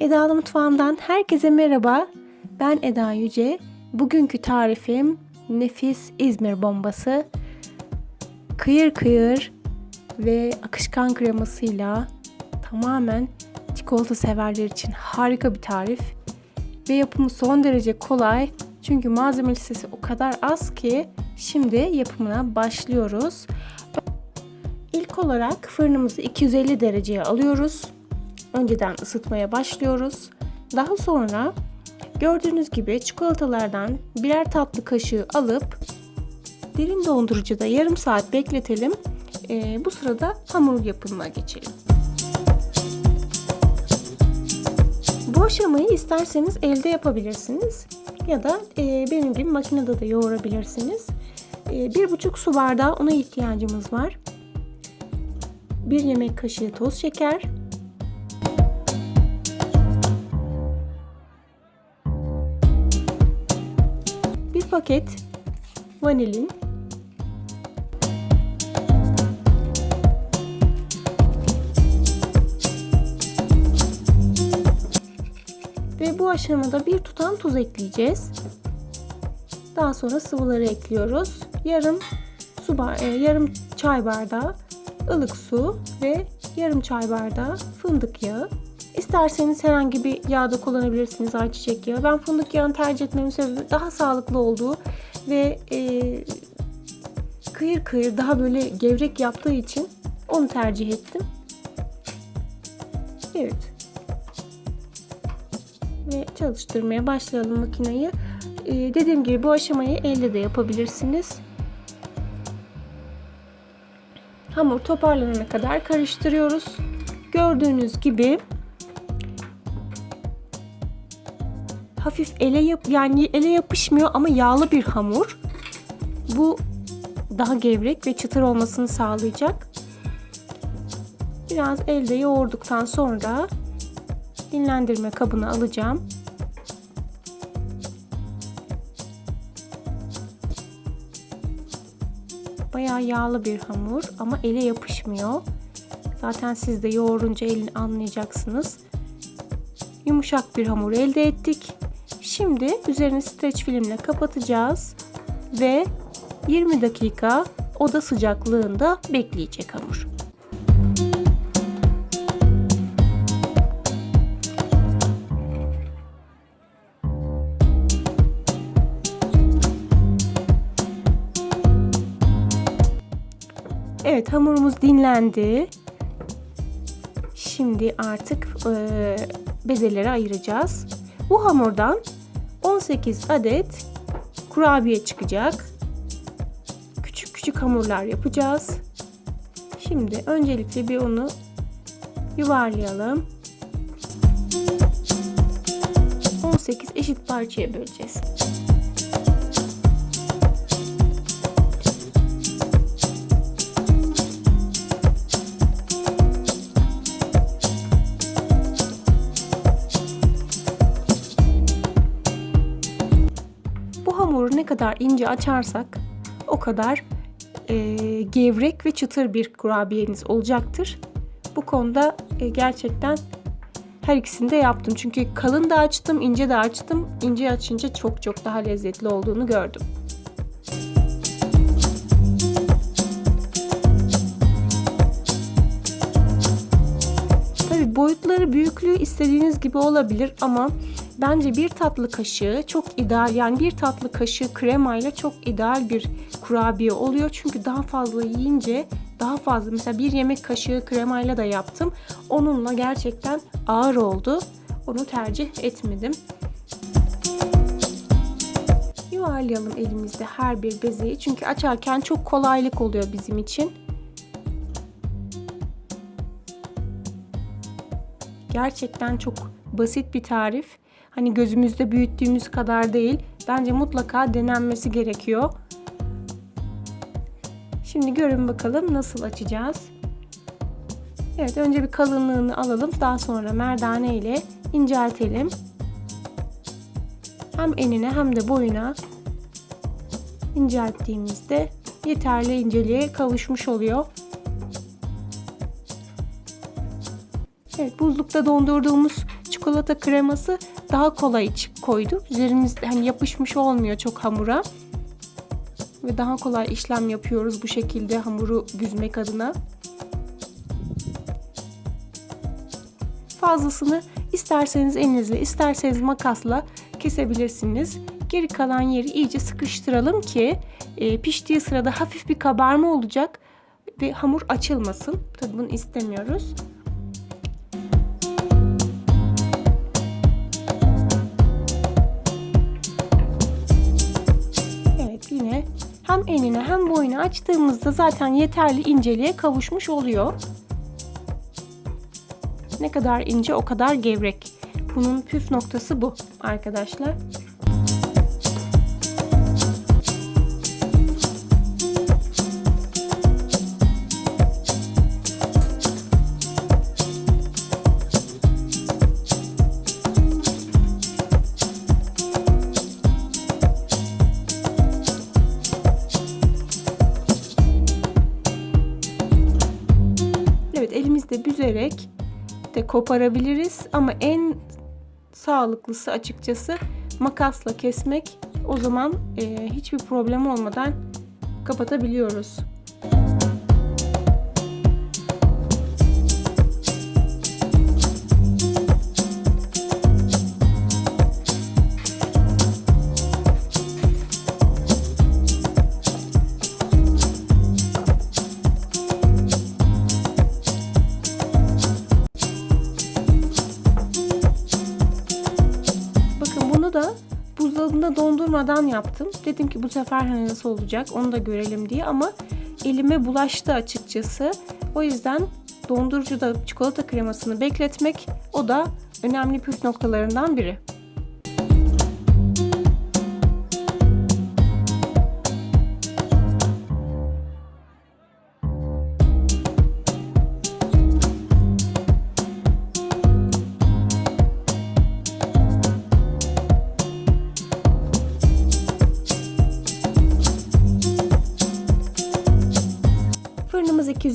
Eda'lı Mutfağım'dan herkese merhaba. Ben Eda Yüce. Bugünkü tarifim nefis İzmir bombası. Kıyır kıyır ve akışkan kremasıyla tamamen çikolata severler için harika bir tarif. Ve yapımı son derece kolay. Çünkü malzeme listesi o kadar az ki şimdi yapımına başlıyoruz. İlk olarak fırınımızı 250 dereceye alıyoruz. Önceden ısıtmaya başlıyoruz. Daha sonra gördüğünüz gibi çikolatalardan birer tatlı kaşığı alıp derin dondurucuda yarım saat bekletelim. Ee, bu sırada hamur yapımına geçelim. Bu aşamayı isterseniz elde yapabilirsiniz ya da e, benim gibi makinede de yoğurabilirsiniz. E, bir buçuk su bardağı una ihtiyacımız var. Bir yemek kaşığı toz şeker, paket vanilin, ve bu aşamada bir tutam tuz ekleyeceğiz. Daha sonra sıvıları ekliyoruz. Yarım su e, yarım çay bardağı ılık su ve yarım çay bardağı fındık yağı. İsterseniz herhangi bir yağ da kullanabilirsiniz ayçiçek yağı. Ben fındık yağını tercih etmemin sebebi daha sağlıklı olduğu ve e, kıyır kıyır daha böyle gevrek yaptığı için onu tercih ettim. Evet. Ve çalıştırmaya başlayalım makineyi. Ee, dediğim gibi bu aşamayı elde de yapabilirsiniz. Hamur toparlanana kadar karıştırıyoruz. Gördüğünüz gibi hafif ele yap yani ele yapışmıyor ama yağlı bir hamur. Bu daha gevrek ve çıtır olmasını sağlayacak. Biraz elde yoğurduktan sonra dinlendirme kabına alacağım. Bayağı yağlı bir hamur ama ele yapışmıyor. Zaten siz de yoğurunca elini anlayacaksınız. Yumuşak bir hamur elde ettik. Şimdi üzerini streç filmle kapatacağız ve 20 dakika oda sıcaklığında bekleyecek hamur. Evet hamurumuz dinlendi. Şimdi artık e, bezeleri ayıracağız. Bu hamurdan 18 adet kurabiye çıkacak. Küçük küçük hamurlar yapacağız. Şimdi öncelikle bir onu yuvarlayalım. 18 eşit parçaya böleceğiz. Bu hamuru ne kadar ince açarsak o kadar e, gevrek ve çıtır bir kurabiyeniz olacaktır. Bu konuda e, gerçekten her ikisini de yaptım. Çünkü kalın da açtım, ince de açtım. İnce açınca çok çok daha lezzetli olduğunu gördüm. Tabi boyutları, büyüklüğü istediğiniz gibi olabilir ama bence bir tatlı kaşığı çok ideal. Yani bir tatlı kaşığı kremayla çok ideal bir kurabiye oluyor. Çünkü daha fazla yiyince daha fazla mesela bir yemek kaşığı kremayla da yaptım. Onunla gerçekten ağır oldu. Onu tercih etmedim. Yuvarlayalım elimizde her bir bezeyi. Çünkü açarken çok kolaylık oluyor bizim için. Gerçekten çok basit bir tarif. Hani gözümüzde büyüttüğümüz kadar değil. Bence mutlaka denenmesi gerekiyor. Şimdi görün bakalım nasıl açacağız. Evet önce bir kalınlığını alalım. Daha sonra merdane ile inceltelim. Hem enine hem de boyuna incelttiğimizde yeterli inceliğe kavuşmuş oluyor. Evet buzlukta dondurduğumuz çikolata kreması daha kolay iç koydu. Üzerimizde hani yapışmış olmuyor çok hamura. Ve daha kolay işlem yapıyoruz bu şekilde hamuru büzmek adına. Fazlasını isterseniz elinizle isterseniz makasla kesebilirsiniz. Geri kalan yeri iyice sıkıştıralım ki e, piştiği sırada hafif bir kabarma olacak ve hamur açılmasın. Tabii bunu istemiyoruz. Hem enine hem boyunu açtığımızda zaten yeterli inceliğe kavuşmuş oluyor. Ne kadar ince o kadar gevrek. Bunun püf noktası bu arkadaşlar. Elimizde büzerek de koparabiliriz ama en sağlıklısı açıkçası makasla kesmek. O zaman e, hiçbir problem olmadan kapatabiliyoruz. Dondurmadan yaptım. Dedim ki bu sefer hani nasıl olacak onu da görelim diye ama elime bulaştı açıkçası. O yüzden dondurucuda çikolata kremasını bekletmek o da önemli püf noktalarından biri.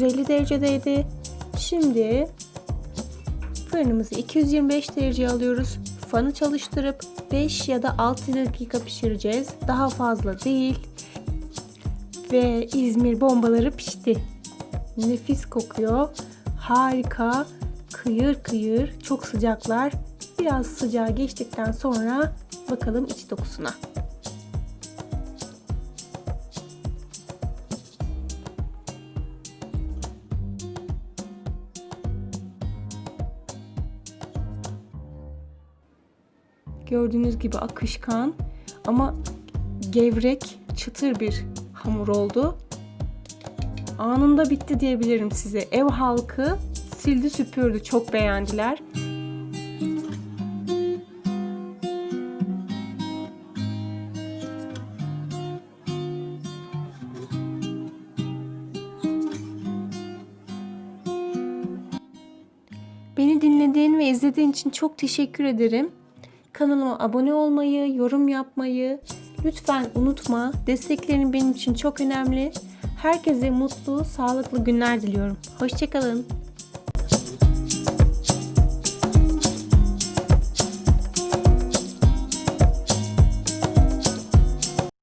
Fırınımız 250 derecedeydi. Şimdi fırınımızı 225 dereceye alıyoruz. Fanı çalıştırıp 5 ya da 6 dakika pişireceğiz. Daha fazla değil. Ve İzmir bombaları pişti. Nefis kokuyor. Harika. Kıyır kıyır. Çok sıcaklar. Biraz sıcağı geçtikten sonra bakalım iç dokusuna. Gördüğünüz gibi akışkan ama gevrek, çıtır bir hamur oldu. Anında bitti diyebilirim size. Ev halkı sildi süpürdü. Çok beğendiler. Beni dinlediğin ve izlediğin için çok teşekkür ederim. Kanalıma abone olmayı, yorum yapmayı lütfen unutma. Desteklerin benim için çok önemli. Herkese mutlu, sağlıklı günler diliyorum. Hoşçakalın.